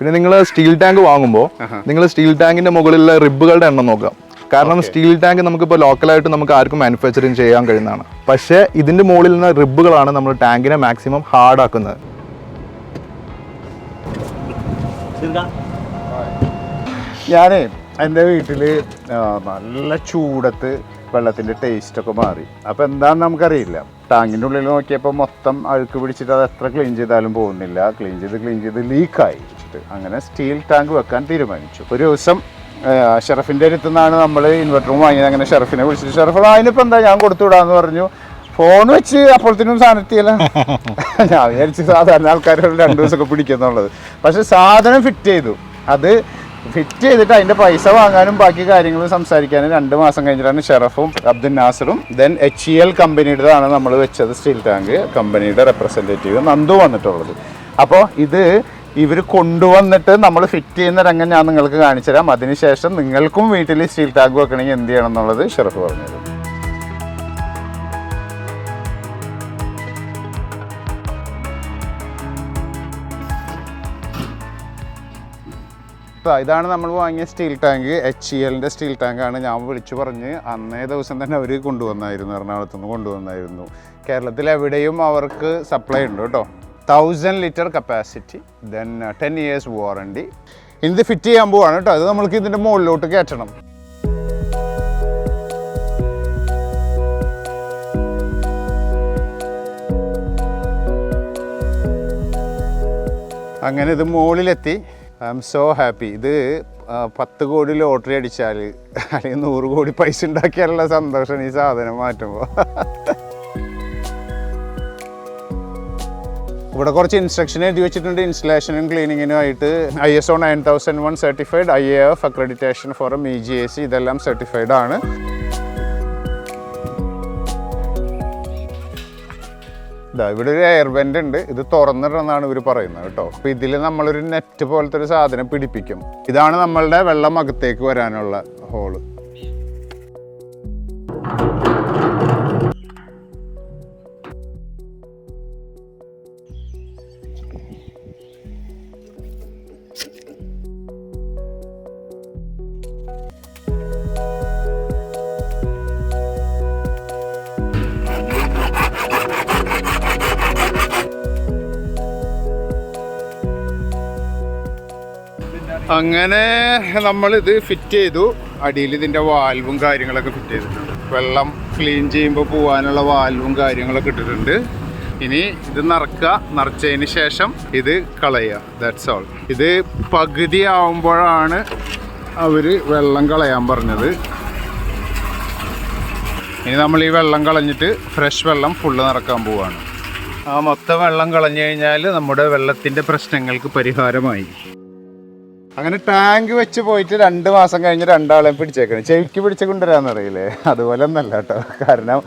പിന്നെ നിങ്ങൾ steel tank വാങ്ങുമ്പോൾ നിങ്ങൾ സ്റ്റീൽ ടാങ്കിന്റെ മുകളിലുള്ള റിബുകളുടെ എണ്ണം നോക്കാം കാരണം സ്റ്റീൽ ടാങ്ക് നമുക്കിപ്പോൾ ലോക്കലായിട്ട് നമുക്ക് ആർക്കും മാനുഫാക്ചറിങ് ചെയ്യാൻ കഴിയുന്നതാണ്. പക്ഷേ ഇതിന്റെ മുകളിൽ നിന്ന് റിബുകളാണ് നമ്മൾ ടാങ്കിനെ മാക്സിമം ഹാർഡ് ആക്കുന്നത് ഞാനേ എന്റെ വീട്ടിൽ നല്ല ചൂടത്ത് വെള്ളത്തിന്റെ ടേസ്റ്റൊക്കെ മാറി. അപ്പോൾ എന്താണെന്ന് നമുക്കറിയില്ല. ടാങ്കിന്റെ ഉള്ളിൽ നോക്കിയപ്പോൾ മൊത്തം അഴുക്ക് പിടിച്ചിട്ട് അത് എത്ര ക്ലീൻ ചെയ്താലും പോകുന്നില്ല. ക്ലീൻ ചെയ്ത് ക്ലീൻ ചെയ്ത് ലീക്കായി അങ്ങനെ സ്റ്റീൽ ടാങ്ക് വെക്കാൻ തീരുമാനിച്ചു. ഒരു ദിവസം ഷെറഫിന്റെ അടുത്ത് നിന്നാണ് നമ്മൾ ഇൻവെർട്ടറും വാങ്ങിയത്. അങ്ങനെ ഷെറഫിനെ വിളിച്ചിട്ട് ഷെറഫ് അതിനിപ്പോൾ എന്താ? ഞാൻ കൊടുത്തു വിടാന്ന് പറഞ്ഞു. ഫോൺ വെച്ച് അപ്പോഴത്തേനും സാധനം എത്തിയല്ല. ഞാൻ വിചാരിച്ചു സാധാരണ ആൾക്കാർ രണ്ട് ദിവസമൊക്കെ പിടിക്കുന്നുള്ളത്. പക്ഷെ സാധനം ഫിറ്റ് ചെയ്തു. അത് ഫിറ്റ് ചെയ്തിട്ട് അതിന്റെ പൈസ വാങ്ങാനും ബാക്കി കാര്യങ്ങൾ സംസാരിക്കാനും രണ്ട് മാസം കഴിഞ്ഞിട്ടാണ് ഷെറഫും അബ്ദുൽ നാസറും ദെൻ എച്ച് ഇ എൽ കമ്പനിയുടേതാണ് നമ്മൾ വെച്ചത് സ്റ്റീൽ ടാങ്ക് കമ്പനിയുടെ റെപ്രസെന്റേറ്റീവ് നന്ദു വന്നിട്ടുള്ളത്. അപ്പോൾ ഇത് ഇവർ കൊണ്ടുവന്നിട്ട് നമ്മൾ ഫിറ്റ് ചെയ്യുന്ന രംഗം ഞാൻ നിങ്ങൾക്ക് കാണിച്ചു തരാം. അതിനുശേഷം നിങ്ങൾക്കും വീട്ടിൽ സ്റ്റീൽ ടാങ്ക് വെക്കണമെങ്കിൽ എന്ത് ചെയ്യണം എന്നുള്ളത് ഷെറഫ് പറഞ്ഞത് ഇതാ, ഇതാണ് നമ്മൾ വാങ്ങിയ സ്റ്റീൽ ടാങ്ക് എച്ച് ഇ എല്ലിന്റെ സ്റ്റീൽ ടാങ്കാണ് ഞാൻ വിളിച്ചു പറഞ്ഞ് അന്നേ ദിവസം തന്നെ അവർ കൊണ്ടുവന്നായിരുന്നു. എറണാകുളത്തുനിന്ന് കൊണ്ടുവന്നായിരുന്നു. കേരളത്തിൽ എവിടെയും അവർക്ക് സപ്ലൈ ഉണ്ട് കേട്ടോ. Thousand litre capacity then ten years warranty ഇത് ഫിറ്റ് ചെയ്യാൻ പോവാണ് കേട്ടോ അത് നമ്മൾക്ക് ഇതിന്റെ മുകളിലോട്ട് കയറ്റണം. അങ്ങനെ ഇത് മുകളിലെത്തി. ഐ എം സോ ഹാപ്പി ഇത് പത്ത് കോടി ലോട്ടറി അടിച്ചാൽ അല്ലെങ്കിൽ നൂറ് കോടി പൈസ ഉണ്ടാക്കിയാലുള്ള സന്തോഷം ഈ സാധനം മാറ്റുമ്പോൾ ഇവിടെ കുറച്ച് ഇൻസ്ട്രക്ഷൻ എഴുതി വെച്ചിട്ടുണ്ട്. ഇൻസ്റ്റലേഷനും ക്ലീനിങ്ങിനും ആയിട്ട് I S O nine thousand one certified I A F accreditation M E G A C ഇതെല്ലാം സർട്ടിഫൈഡ് ആണ്. ഇവിടെ ഒരു എയർ ഉണ്ട്. ഇത് തുറന്നിടണമെന്നാണ് ഇവർ പറയുന്നത് കേട്ടോ. അപ്പൊ ഇതിൽ നമ്മളൊരു നെറ്റ് പോലത്തെ ഒരു സാധനം പിടിപ്പിക്കും. ഇതാണ് നമ്മളുടെ വെള്ളം അകത്തേക്ക് വരാനുള്ള ഹോൾ അങ്ങനെ നമ്മളിത് ഫിറ്റ് ചെയ്തു. അടിയിൽ ഇതിന്റെ വാൽവും കാര്യങ്ങളൊക്കെ ഫിറ്റ് ചെയ്തിട്ടുണ്ട്. വെള്ളം ക്ലീൻ ചെയ്യുമ്പോൾ പോകാനുള്ള വാൽവും കാര്യങ്ങളൊക്കെ ഇട്ടിട്ടുണ്ട്. ഇനി ഇത് നിറക്കുക. നിറച്ചതിന് ശേഷം ഇത് കളയുക. ദാറ്റ്സ് ഓൾ ഇത് പകുതി ആവുമ്പോഴാണ് അവർ വെള്ളം കളയാൻ പറഞ്ഞത്. ഇനി നമ്മൾ ഈ വെള്ളം കളഞ്ഞിട്ട് ഫ്രഷ് വെള്ളം ഫുള്ള് നിറക്കാൻ പോവാണ്. ആ മൊത്തം വെള്ളം കളഞ്ഞു കഴിഞ്ഞാൽ നമ്മുടെ വെള്ളത്തിന്റെ പ്രശ്നങ്ങൾക്ക് പരിഹാരമായി. അങ്ങനെ ടാങ്ക് വെച്ച് പോയിട്ട് രണ്ട് മാസം കഴിഞ്ഞ് രണ്ടാളെയും പിടിച്ചേക്കണം. ചെവിക്ക് പിടിച്ച് കൊണ്ടുവരാന്നറിയില്ലേ അതുപോലെ ഒന്നല്ല കേട്ടോ. കാരണം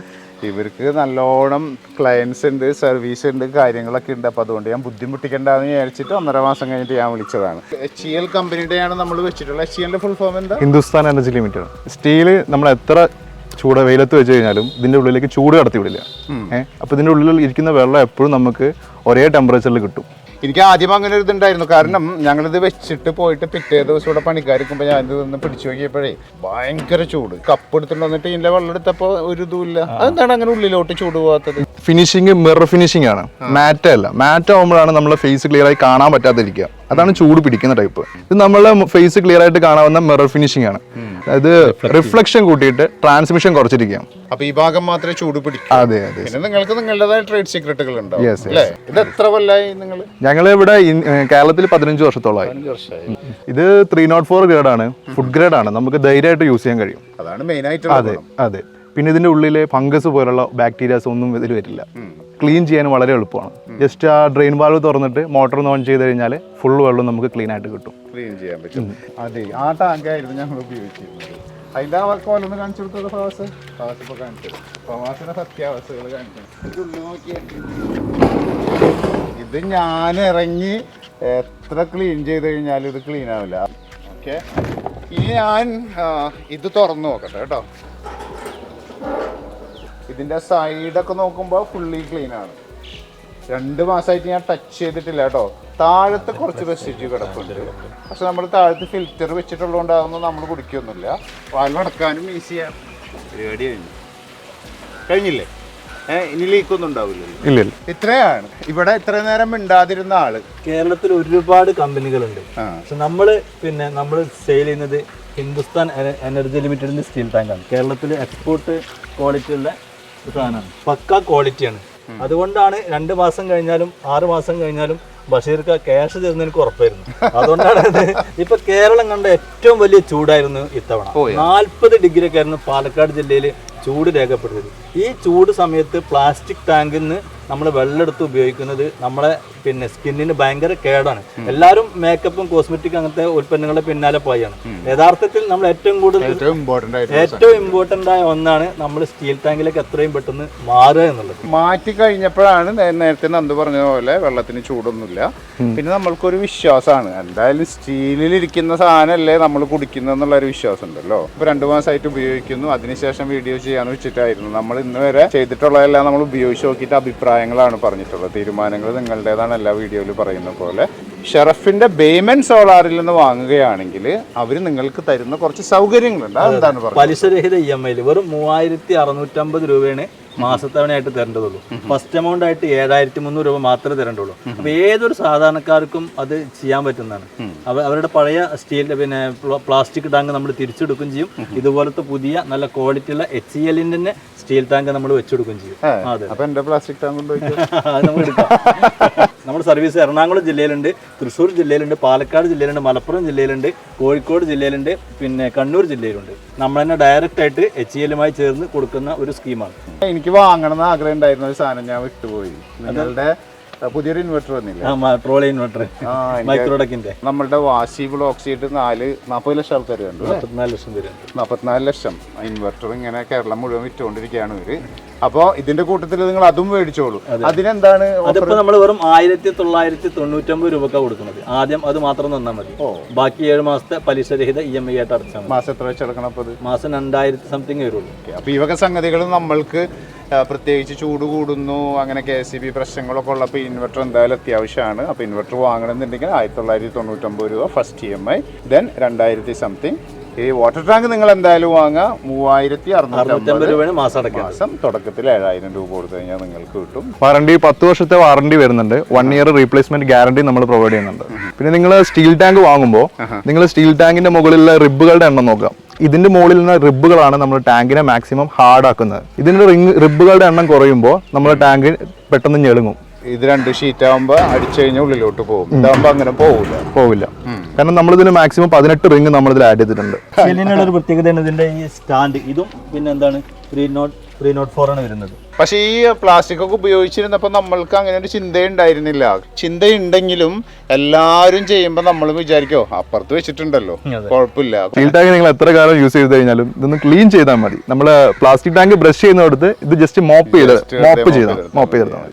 ഇവർക്ക് നല്ലോണം ക്ലയൻസ് ഉണ്ട് സർവീസ് ഉണ്ട് കാര്യങ്ങളൊക്കെ ഉണ്ട്. അപ്പോൾ അതുകൊണ്ട് ഞാൻ ബുദ്ധിമുട്ടിക്കേണ്ടെന്ന് വിചാരിച്ചിട്ട് ഒന്നര മാസം കഴിഞ്ഞിട്ട് ഞാൻ വിളിച്ചതാണ്. എച്ച് എൽ കമ്പനിയുടെയാണ് നമ്മൾ വെച്ചിട്ടുള്ളത്. എച്ച് എല്ലിന്റെ ഫുൾ ഫോം എന്താ? ഹിന്ദുസ്ഥാൻ എനർജി ലിമിറ്റഡ് സ്റ്റീൽ നമ്മൾ എത്ര ചൂട് വെയിലത്ത് വെച്ച് കഴിഞ്ഞാലും ഇതിന്റെ ഉള്ളിലേക്ക് ചൂട് കടത്തി വിടില്ല. ഏഹ് അപ്പോൾ ഇതിന്റെ ഉള്ളിൽ ഇരിക്കുന്ന വെള്ളം എപ്പോഴും നമുക്ക് ഒരേ ടെമ്പറേച്ചറിൽ കിട്ടും. എനിക്ക് ആദ്യം അങ്ങനെ ഒരു ഇതുണ്ടായിരുന്നു. കാരണം ഞങ്ങളിത് വെച്ചിട്ട് പോയിട്ട് പിറ്റേ ദിവസം ഇവിടെ പണിക്കാരിക്കുമ്പോൾ ഞാൻ ഇത് ഒന്ന് പിടിച്ചു നോക്കിയപ്പോഴേ ഭയങ്കര ചൂട്. കപ്പ് എടുത്തിട്ട് വന്നിട്ട് ഇതിന്റെ വെള്ളം എടുത്തപ്പോൾ ഒരു ഇതുമില്ല അതെന്താണ് അങ്ങനെ ഉള്ളിലോട്ട് ചൂട് പോകാത്തത് ഫിനിഷിങ് മിറർ ഫിനിഷിംഗ് ആണ്. മാറ്റ് അല്ല. മാറ്റ് ആകുമ്പോഴാണ് നമ്മളെ ഫേസ് ക്ലിയർ ആയി കാണാൻ പറ്റാതിരിക്കുക. അതാണ് ചൂട് പിടിക്കുന്ന ടൈപ്പ് ഇത് നമ്മളെ ഫേസ് ക്ലിയർ ആയിട്ട് കാണാവുന്ന മിറർ ഫിനിഷിംഗ് ആണ്. അത് റിഫ്ലക്ഷൻ കൂട്ടിയിട്ട് ട്രാൻസ്മിഷൻ കുറച്ചിരിക്കാം അപ്പൊ ഈ ഭാഗം മാത്രമേ ചൂട് പിടിക്കൂ. അതെ അതെ. പിന്നെ നിങ്ങൾക്ക് നിങ്ങളുടേതായ ട്രേഡ് സീക്രട്ടുകൾ ഉണ്ടാവും. അല്ലേ? ഇത് എത്ര കൊല്ലായി നിങ്ങൾ ഞങ്ങൾ ഇവിടെ കേരളത്തിൽ പതിനഞ്ച് വർഷത്തോളമായി. ഇത് ത്രീ നോട്ട് ഫോർ ഗ്രേഡ് ആണ്. ഫുഡ് ഗ്രേഡ് ആണ്. നമുക്ക് ധൈര്യമായിട്ട് യൂസ് ചെയ്യാൻ കഴിയും. അതാണ് മെയിൻ ആയിട്ട് അതെ അതെ. പിന്നെ ഇതിന്റെ ഉള്ളിലെ ഫംഗസ് പോലുള്ള ബാക്ടീരിയാസ് ഒന്നും ഇതിൽ വരില്ല. ക്ലീൻ ചെയ്യാൻ വളരെ എളുപ്പമാണ്. ജസ്റ്റ് ആ ഡ്രെയിൻ വാൽവ് തുറന്നിട്ട് മോട്ടർ ഒന്ന് ഓൺ ചെയ്ത് കഴിഞ്ഞാൽ ഫുൾ വെള്ളം നമുക്ക് ക്ലീൻ ആയിട്ട് കിട്ടും. ക്ലീൻ ചെയ്യാൻ പറ്റും. അതെ ആ ടാങ്ക് ആയിരുന്നു ഞങ്ങൾ ഉപയോഗിച്ചിരുന്നത്. അതിന്റെ ആ കോലൊന്ന് കാണിച്ചു കൊടുത്തത് ഫവാസ്. ഫവാസ് ഇപ്പോൾ കാണിച്ചു ഫവാസിന്റെ സത്യാവസ്ഥകൾ കാണിച്ചു. ഇത് ഞാൻ ഇറങ്ങി എത്ര ക്ലീൻ ചെയ്ത് കഴിഞ്ഞാലും ഇത് ക്ലീൻ ആവില്ല. ഓക്കെ. ഇനി ഞാൻ ഇത് തുറന്നു നോക്കട്ടെ കേട്ടോ. ഇതിന്റെ സൈഡൊക്കെ നോക്കുമ്പോൾ ഫുള്ളി ക്ലീൻ ആണ്. രണ്ട് മാസമായിട്ട് ഞാൻ ടച്ച് ചെയ്തിട്ടില്ല കേട്ടോ. താഴത്തെ കുറച്ച് റെസിഡ്യൂ കിടപ്പുണ്ട്. പക്ഷെ നമ്മൾ താഴത്ത് ഫിൽറ്റർ വെച്ചിട്ടുള്ളതുകൊണ്ടാകുമ്പോൾ നമ്മൾ കുടിക്കൊന്നുമില്ല. വാൽവടക്കാനും ഈസിയാണ് പരിപാടി കഴിഞ്ഞു. കഴിഞ്ഞില്ലേ? ഇനി ലീക്കൊന്നും ഉണ്ടാവില്ലല്ലോ. ഇല്ല ഇല്ല. ഇത്രയാണ്. ഇവിടെ ഇത്ര നേരം മിണ്ടാതിരുന്ന ആൾ. കേരളത്തിൽ ഒരുപാട് കമ്പനികളുണ്ട്. പക്ഷെ നമ്മൾ പിന്നെ നമ്മൾ സെയിൽ ചെയ്യുന്നത് ഹിന്ദുസ്ഥാൻ എനർജി ലിമിറ്റഡിന്റെ സ്റ്റീൽ ടാങ്കാണ് കേരളത്തിൽ എക്സ്പോർട്ട് ക്വാളിറ്റി ഉള്ള സാധനമാണ്. പക്ക ക്വാളിറ്റിയാണ്. അതുകൊണ്ടാണ് രണ്ട് മാസം കഴിഞ്ഞാലും ആറ് മാസം കഴിഞ്ഞാലും ബഷീർക്ക് ക്യാഷ് തരുന്ന എനിക്ക് ഉറപ്പായിരുന്നു. അതുകൊണ്ടാണ് ഇപ്പൊ കേരളം കണ്ട ഏറ്റവും വലിയ ചൂടായിരുന്നു ഇത്തവണ. നാൽപ്പത് ഡിഗ്രി ഒക്കെ ആയിരുന്നു പാലക്കാട് ജില്ലയിൽ ചൂട് രേഖപ്പെടുത്തിയത്. ഈ ചൂട് സമയത്ത് പ്ലാസ്റ്റിക് ടാങ്കിൽ നിന്ന് നമ്മൾ വെള്ളമെടുത്ത് ഉപയോഗിക്കുന്നത് നമ്മളെ പിന്നെ സ്കിന്നിന് ഭയങ്കര കേടാണ്. എല്ലാവരും മേക്കപ്പും കോസ്മെറ്റിക് അങ്ങനത്തെ ഉൽപ്പന്നങ്ങളുടെ പിന്നാലെ പോയാണ്. യഥാർത്ഥത്തിൽ നമ്മൾ ഏറ്റവും കൂടുതൽ ഏറ്റവും ഇമ്പോർട്ടന്റ് ഇമ്പോർട്ടന്റ് ആയ ഒന്നാണ് നമ്മൾ സ്റ്റീൽ ടാങ്കിലേക്ക് എത്രയും പെട്ടെന്ന് മാറുക എന്നുള്ളത്. മാറ്റി കഴിഞ്ഞപ്പോഴാണ് നേരത്തെ നന്ദ് പറഞ്ഞ പോലെ വെള്ളത്തിന് ചൂടൊന്നുമില്ല. പിന്നെ നമ്മൾക്കൊരു വിശ്വാസമാണ്. എന്തായാലും സ്റ്റീലിലിരിക്കുന്ന സാധനമല്ലേ നമ്മൾ കുടിക്കുന്നെന്നുള്ള ഒരു വിശ്വാസം ഉണ്ടല്ലോ ഇപ്പൊ രണ്ടു മാസമായിട്ട് ഉപയോഗിക്കുന്നു. അതിനുശേഷം വീഡിയോ ചെയ്യാന്ന് വെച്ചിട്ടായിരുന്നു. നമ്മൾ ഇന്ന് വരെ ചെയ്തിട്ടുള്ളതെല്ലാം നമ്മൾ ഉപയോഗിച്ച് നോക്കിയിട്ട് അഭിപ്രായങ്ങളാണ് പറഞ്ഞിട്ടുള്ളത്. തീരുമാനങ്ങൾ നിങ്ങളുടേതാണ് എല്ലാ വീഡിയോയിൽ പറയുന്ന പോലെ. ഷെറഫിന്റെ ബേമൻ സോളാറിൽ നിന്ന് വാങ്ങുകയാണെങ്കിൽ അവർ നിങ്ങൾക്ക് തരുന്ന കുറച്ച് സൗകര്യങ്ങളുണ്ട്. അതെന്താണ് പറയുന്നത് പലിശരഹിത ഇ എം ഐയിൽ വെറും മൂവായിരത്തി അറുന്നൂറ്റമ്പത് രൂപയാണ് മാസത്തവണയായിട്ട് തരേണ്ടതുള്ളൂ. ഫസ്റ്റ് എമൗണ്ട് ആയിട്ട് ഏഴായിരത്തി മുന്നൂറ് രൂപ മാത്രമേ തരേണ്ടുള്ളൂ. അപ്പൊ ഏതൊരു സാധാരണക്കാർക്കും അത് ചെയ്യാൻ പറ്റുന്നതാണ്. അവ അവരുടെ പഴയ സ്റ്റീൽ പിന്നെ പ്ലാസ്റ്റിക് ടാങ്ക് നമ്മൾ തിരിച്ചെടുക്കുകയും ചെയ്യും. ഇതുപോലത്തെ പുതിയ നല്ല ക്വാളിറ്റി ഉള്ള എച്ച് സി എല്ലിന്റെ തന്നെ സ്റ്റീൽ ടാങ്ക് നമ്മൾ വെച്ചെടുക്കുകയും ചെയ്യും. ഏ, അതെ. അപ്പൊ എന്റെ പ്ലാസ്റ്റിക് ടാങ്ക് അത് നമുക്ക് എടുക്കാം. നമ്മുടെ സർവീസ് എറണാകുളം ജില്ലയിലുണ്ട് തൃശ്ശൂർ ജില്ലയിലുണ്ട് പാലക്കാട് ജില്ലയിലുണ്ട് മലപ്പുറം ജില്ലയിലുണ്ട് കോഴിക്കോട് ജില്ലയിലുണ്ട് പിന്നെ കണ്ണൂർ ജില്ലയിലുണ്ട്. നമ്മൾ തന്നെ ഡയറക്റ്റ് ആയിട്ട് എച്ച് എല്ലുമായി ചേർന്ന് കൊടുക്കുന്ന ഒരു സ്കീമാണ് എനിക്ക് വാങ്ങണം എന്ന് ആഗ്രഹം ഉണ്ടായിരുന്ന ഒരു സാധനം ഞാൻ വിട്ടുപോയി. നിങ്ങളുടെ പുതിയൊരു ഇൻവെർട്ടർ വന്നില്ല? ട്രോളി ഇൻവെർട്ടർ നമ്മളുടെ വാശി ബ്ലോക്ക് ചെയ്തിട്ട് നാല് നാൽപ്പത് ലക്ഷം ആൾക്കാർ കണ്ടു നാല് ലക്ഷം നാൽപ്പത്തിനാല് ലക്ഷം. ഇൻവെർട്ടർ ഇങ്ങനെ കേരളം മുഴുവൻ വിറ്റുകൊണ്ടിരിക്കുകയാണ് ഇവർ. അപ്പോൾ ഇതിന്റെ കൂട്ടത്തിൽ നിങ്ങൾ അതും മേടിച്ചോളൂ. അതിനെന്താണ് അതിപ്പോ നമ്മൾ വെറും ആയിരത്തി തൊള്ളായിരത്തി തൊണ്ണൂറ്റൊമ്പത് രൂപക്ക കൊടുക്കുന്നത്. ആദ്യം അത് മാത്രം തന്നാൽ മതി. ബാക്കി ഏഴ് മാസത്തെ പലിശരഹിത ഇ എം ഐ ആയിട്ട് അടച്ചാൽ മാസം എത്ര വെച്ച് അടക്കണം അപ്പോൾ മാസം രണ്ടായിരത്തി സംതിങ് വരുള്ളൂ. അപ്പൊ ഈ വക സംഗതികൾ നമ്മൾക്ക് പ്രത്യേകിച്ച് ചൂട് കൂടുന്നു അങ്ങനെ കെ എസ് സി ബി പ്രശ്നങ്ങളൊക്കെ ഉള്ളപ്പോൾ ഇൻവെർട്ടർ എന്തായാലും അത്യാവശ്യമാണ്. അപ്പോൾ ഇൻവെർട്ടർ വാങ്ങണമെന്നുണ്ടെങ്കിൽ ആയിരത്തി തൊള്ളായിരത്തി തൊണ്ണൂറ്റൊമ്പത് രൂപ first E M I then രണ്ടായിരത്തി സംതിങ് ഈ വാട്ടർ ടാങ്ക് നിങ്ങൾ എന്തായാലും വാങ്ങുക. മൂവായിരത്തി അറുന്നൂറ്റമ്പത് രൂപയാണ് മാസം മാസം തുടക്കത്തിൽ ഏഴായിരം രൂപ കൊടുത്തു കഴിഞ്ഞാൽ നിങ്ങൾക്ക് കിട്ടും. വാറണ്ടി പത്ത് വർഷത്തെ വാറണ്ടി വരുന്നുണ്ട്. വൺ ഇയർ റീപ്ലേസ്മെന്റ് ഗ്യാരണ്ടി നമ്മൾ പ്രൊവൈഡ് ചെയ്യുന്നുണ്ട്. പിന്നെ നിങ്ങൾ സ്റ്റീൽ ടാങ്ക് വാങ്ങുമ്പോൾ നിങ്ങൾ സ്റ്റീൽ ടാങ്കിന്റെ മുകളിലുള്ള റിബുകളുടെ എണ്ണം നോക്കാം ഇതിന്റെ മുകളിൽ നിന്ന് റിബുകളാണ് നമ്മൾ ടാങ്കിനെ മാക്സിമം ഹാർഡ് ആക്കുന്നത്. ഇതിന്റെ റിങ് റിബുകളുടെ എണ്ണം കുറയുമ്പോൾ നമ്മൾ ടാങ്ക് പെട്ടെന്ന് ഞെളുങ്ങും. ഇത് രണ്ട് ഷീറ്റ് ആകുമ്പോൾ അടിച്ചു കഴിഞ്ഞാൽ ഉള്ളിലോട്ട് പോകും. ഇതാകുമ്പോൾ അങ്ങനെ പോകില്ല പോവില്ല. കാരണം നമ്മളിതിന് മാക്സിമം പതിനെട്ട് റിങ് നമ്മളിതിൽ ആഡ് ചെയ്തിട്ടുണ്ട്. ഒരു പ്രത്യേകതയാണ് ഇതിന്റെ ഈ സ്റ്റാൻഡ് ഇതും പിന്നെ എന്താണ്? Three nought three nought four ആണ് വരുന്നത്. പക്ഷേ ഈ പ്ലാസ്റ്റിക് ഒക്കെ ഉപയോഗിച്ചിരുന്നപ്പോൾ നമ്മൾക്ക് അങ്ങനെ ഒരു ചിന്തയുണ്ടായിരുന്നില്ല. ചിന്തയുണ്ടെങ്കിലും എല്ലാവരും ചെയ്യുമ്പോൾ നമ്മൾ വിചാരിക്കോ അപ്പുറത്ത് വെച്ചിട്ടുണ്ടല്ലോ. കുഴപ്പമില്ല. സ്റ്റീൽ ടാങ്ക് നിങ്ങൾ എത്ര കാലം യൂസ് ചെയ്ത് കഴിഞ്ഞാലും ഇതൊന്ന് ക്ലീൻ ചെയ്താൽ മതി. നമ്മൾ പ്ലാസ്റ്റിക് ടാങ്ക് ബ്രഷ് ചെയ്യുന്നിടത്ത് ഇത് ജസ്റ്റ് മോപ്പ് ചെയ്ത് മോപ്പ് ചെയ്താൽ മോപ്പ് ചെയ്താൽ മതി.